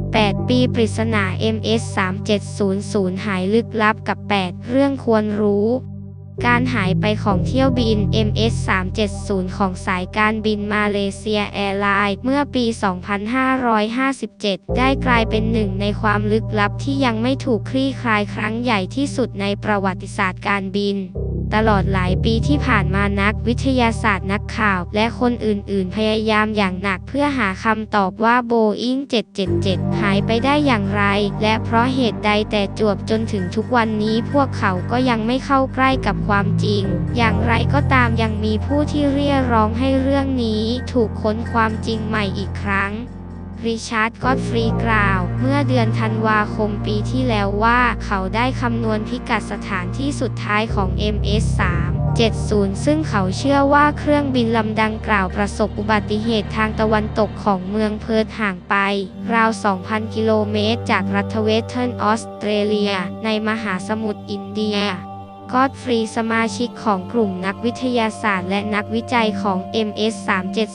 8 ปีปริศนา MS 3700 หายลึกลับกับ 8 เรื่องควรรู้ การหายไปของเที่ยวบิน MS 370 ของสายการบินมาเลเซียแอร์ไลน์เมื่อปี 2557 ได้กลายเป็นหนึ่งในความลึกลับที่ยังไม่ถูกคลี่คลายครั้งใหญ่ที่สุดในประวัติศาสตร์การบิน ตลอดหลายปีที่ผ่านมานักวิทยาศาสตร์นักข่าว และคนอื่นๆ พยายามอย่างหนักเพื่อหาคำตอบว่าโบอิง777 หายไปได้อย่างไร และเพราะเหตุใดแต่จวบจนถึงทุกวันนี้พวกเขาก็ยังไม่เข้าใกล้กับความจริง อย่างไรก็ตามยังมีผู้ที่เรียกร้องให้เรื่องนี้ ถูกค้นความจริงใหม่อีกครั้ง ริชาร์ดก็อตฟรีกล่าว เมื่อเดือนธันวาคมปีที่แล้วว่าเขาได้คำนวณพิกัดสถานที่สุดท้ายของ MS3 70 ซึ่งเขาเชื่อว่าเครื่องบินลำดังกล่าวประสบอุบัติเหตุทางตะวันตกของเมืองเพิร์ธห่างไป ราว 2,000 กิโลเมตร จากรัฐเวสเทิร์นออสเตรเลีย ในมหาสมุทรอินเดีย ก็อดฟรีสมาชิกของกลุ่มนักวิทยาศาสตร์และนักวิจัยของ MS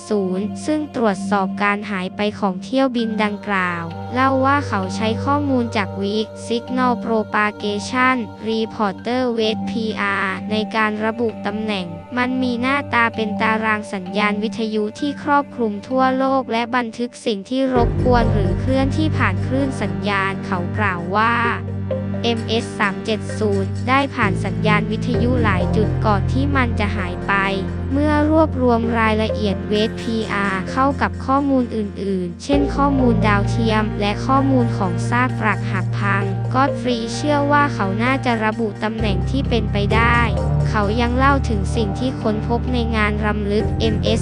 370ซึ่งตรวจสอบการหายไปของเที่ยวบินดังกล่าว เล่าว่าเขาใช้ข้อมูลจาก Weak Signal Propagation Reporter w e t PR ในการระบุตำแหน่ง มันมีหน้าตาเป็นตารางสัญญาณวิทยุที่ครอบคลุมทั่วโลก และบันทึกสิ่งที่รบกวนหรือเคลื่อนที่ผ่านคลื่นสัญญาณเขากล่าวว่า MS 370 ได้ผ่านสัญญาณวิทยุหลายจุดก่อนที่มันจะหายไป เมื่อรวบรวมรายละเอียดเวท PR เข้ากับข้อมูลอื่นๆ เช่นข้อมูลดาวเทียม และข้อมูลของซากปรักหักพัง ก็ฟรีเชื่อว่าเขาน่าจะระบุตำแหน่งที่เป็นไปได้ เขายังเล่าถึงสิ่งที่ค้นพบในงานรำลึก MS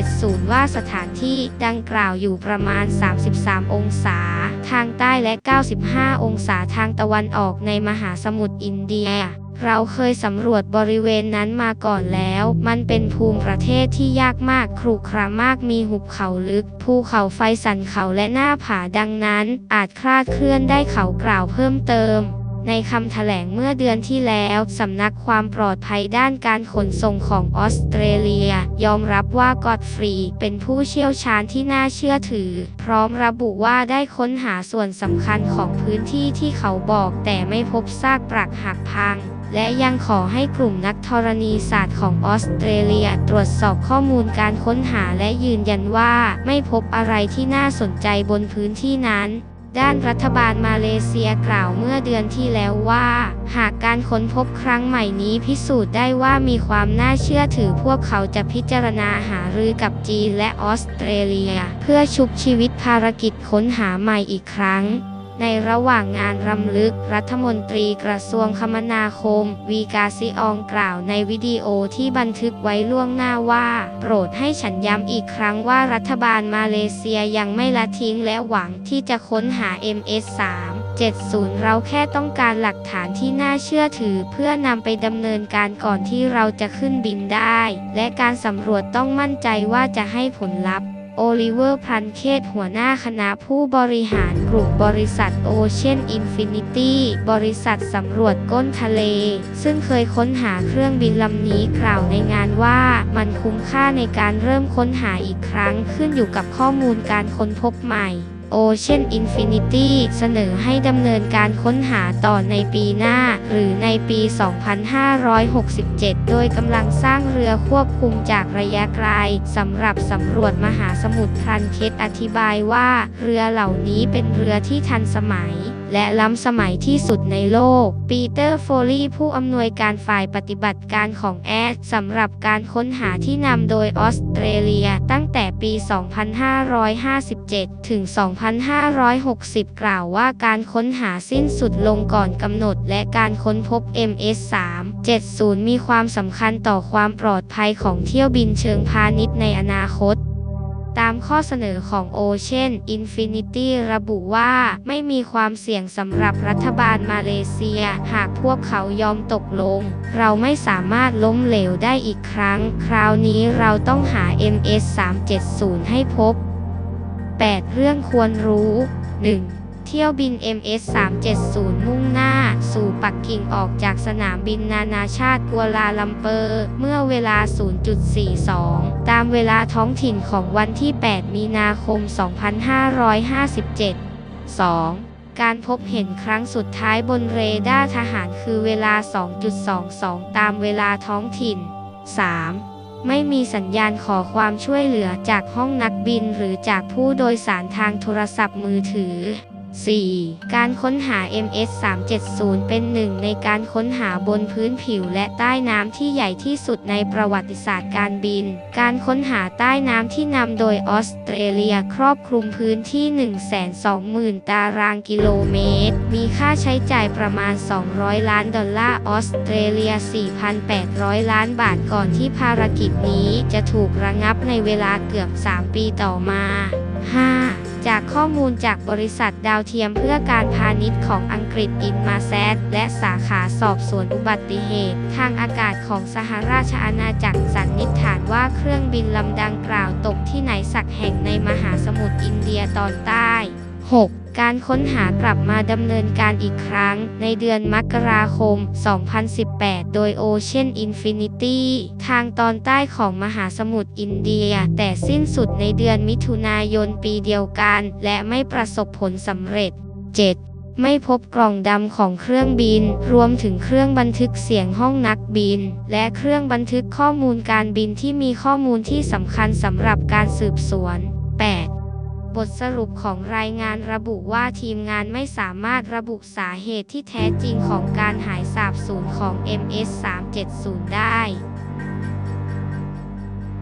370 ว่าสถานที่ดังกล่าวอยู่ประมาณ 33 องศา ทางใต้และ 95 องศาทางตะวันออกในมหาสมุทรอินเดีย เราเคยสำรวจบริเวณนั้นมาก่อนแล้ว มันเป็นภูมิประเทศที่ยากมากครุขระมากมีหุบเขาลึก ภูเขาไฟสันเขาและหน้าผาดังนั้น อาจคลาดเคลื่อนได้เขากล่าวเพิ่มเติมในคำแถลงเมื่อเดือนที่แล้ว สำนักความปลอดภัยด้านการขนส่งของออสเตรเลีย ยอมรับว่ากอดฟรีเป็นผู้เชี่ยวชาญที่น่าเชื่อถือ พร้อมระบุว่าได้ค้นหาส่วนสำคัญของพื้นที่ที่เขาบอกแต่ไม่พบซากปรักหักพังและยังขอให้กลุ่มนักธรณีศาสตร์ของออสเตรเลียตรวจสอบข้อมูลการค้นหาและยืนยันว่า ไม่พบอะไรที่น่าสนใจบนพื้นที่นั้น ด้านรัฐบาลมาเลเซียกล่าวเมื่อเดือนที่แล้วว่า หากการค้นพบครั้งใหม่นี้พิสูจน์ได้ว่ามีความน่าเชื่อถือพวกเขาจะพิจารณาหารือกับจีนและออสเตรเลีย เพื่อชุบชีวิตภารกิจค้นหาใหม่อีกครั้ง ในระหว่างงานรำลึก รัฐมนตรีกระทรวงคมนาคม วีกาซิอองกล่าวในวิดีโอที่บันทึกไว้ล่วงหน้าว่า โปรดให้ฉันย้ำอีกครั้งว่ารัฐบาลมาเลเซียยังไม่ละทิ้งและหวังที่จะค้นหา MS3 70 เราแค่ต้องการหลักฐานที่น่าเชื่อถือเพื่อนำไปดำเนินการก่อนที่เราจะขึ้นบินได้ และการสำรวจต้องมั่นใจว่าจะให้ผลลัพธ์ โอลิเวอร์พันเคธหัวหน้าคณะผู้บริหารกลุ่มบริษัทโอเชียนอินฟินิตี้บริษัทสำรวจก้นทะเล ซึ่งเคยค้นหาเครื่องบินลำนี้กล่าวในงานว่ามันคุ้มค่าในการเริ่มค้นหาอีกครั้งขึ้นอยู่กับข้อมูลการค้นพบใหม่ Ocean Infinity เสนอให้ดำเนินการค้นหาต่อในปีหน้า หรือในปี 2567 โดยกำลังสร้างเรือควบคุมจากระยะไกลสำหรับสำรวจมหาสมุทรทรันเคตอธิบายว่า เรือเหล่านี้เป็นเรือที่ทันสมัย และล้ำสมัยที่สุดในโลก ปีเตอร์โฟลีผู้อำนวยการฝ่ายปฏิบัติการของแอดสำหรับการค้นหาที่นำโดยออสเตรเลียตั้งแต่ปี 2557 ถึง 2560 กล่าวว่าการค้นหาสิ้นสุดลงก่อนกำหนด และการค้นพบ MS3 70 มีความสำคัญต่อความปลอดภัยของเที่ยวบินเชิงพาณิชย์ในอนาคต ตามข้อเสนอของ Ocean Infinity ระบุว่าไม่มีความเสี่ยงสำหรับรัฐบาลมาเลเซีย หากพวกเขายอมตกลง เราไม่สามารถล้มเหลวได้อีกครั้ง คราวนี้เราต้องหา MS 370 ให้พบ 8 เรื่องควรรู้ 1. เที่ยวบิน MS 370 มุ่งหน้า สู่ปักกิ่งออกจากสนามบินนานาชาติกัวลาลัมเปอร์ เมื่อเวลา 0.42 ตามเวลาท้องถิ่นของวันที่ 8 มีนาคม 2557 2. การพบเห็นครั้งสุดท้ายบนเรดาร์ทหารคือเวลา 2.22 ตามเวลาท้องถิ่น 3. ไม่มีสัญญาณขอความช่วยเหลือจากห้องนักบินหรือจากผู้โดยสารทางโทรศัพท์มือถือ 4. การค้นหา MS 370 เป็นหนึ่งในการค้นหาบนพื้นผิวและใต้น้ำที่ใหญ่ที่สุดในประวัติศาสตร์การบิน การค้นหาใต้น้ำที่นำโดยออสเตรเลียครอบคลุมพื้นที่ 120,000 ตารางกิโลเมตร มีค่าใช้จ่ายประมาณ 200 ล้านดอลลาร์ออสเตรเลีย 4,800 ล้านบาทก่อนที่ภารกิจนี้จะถูกระงับในเวลาเกือบ 3 ปีต่อมา 5. จากข้อมูลจากบริษัทดาวเทียมเพื่อการพาณิชย์ของอังกฤษอินมาแซดและสาขาสอบสวนอุบัติเหตุ ทางอากาศของสหราชอาณาจักรสันนิษฐานว่าเครื่องบินลำดังกล่าวตกที่ไหนสักแห่งในมหาสมุทรอินเดียตอนใต้ 6. การค้นหากลับมาดำเนินการอีกครั้ง ในเดือนมกราคม 2018 โดย Ocean Infinity ทางตอนใต้ของมหาสมุทรอินเดีย แต่สิ้นสุดในเดือนมิถุนายนปีเดียวกัน และไม่ประสบผลสำเร็จ 7. ไม่พบกล่องดำของเครื่องบิน รวมถึงเครื่องบันทึกเสียงห้องนักบิน และเครื่องบันทึกข้อมูลการบินที่มีข้อมูลที่สำคัญสำหรับการสืบสวน 8. บทสรุปของรายงานระบุว่าทีมงานไม่สามารถระบุสาเหตุที่แท้จริงของการหายสาบสูญของ MS-370 ได้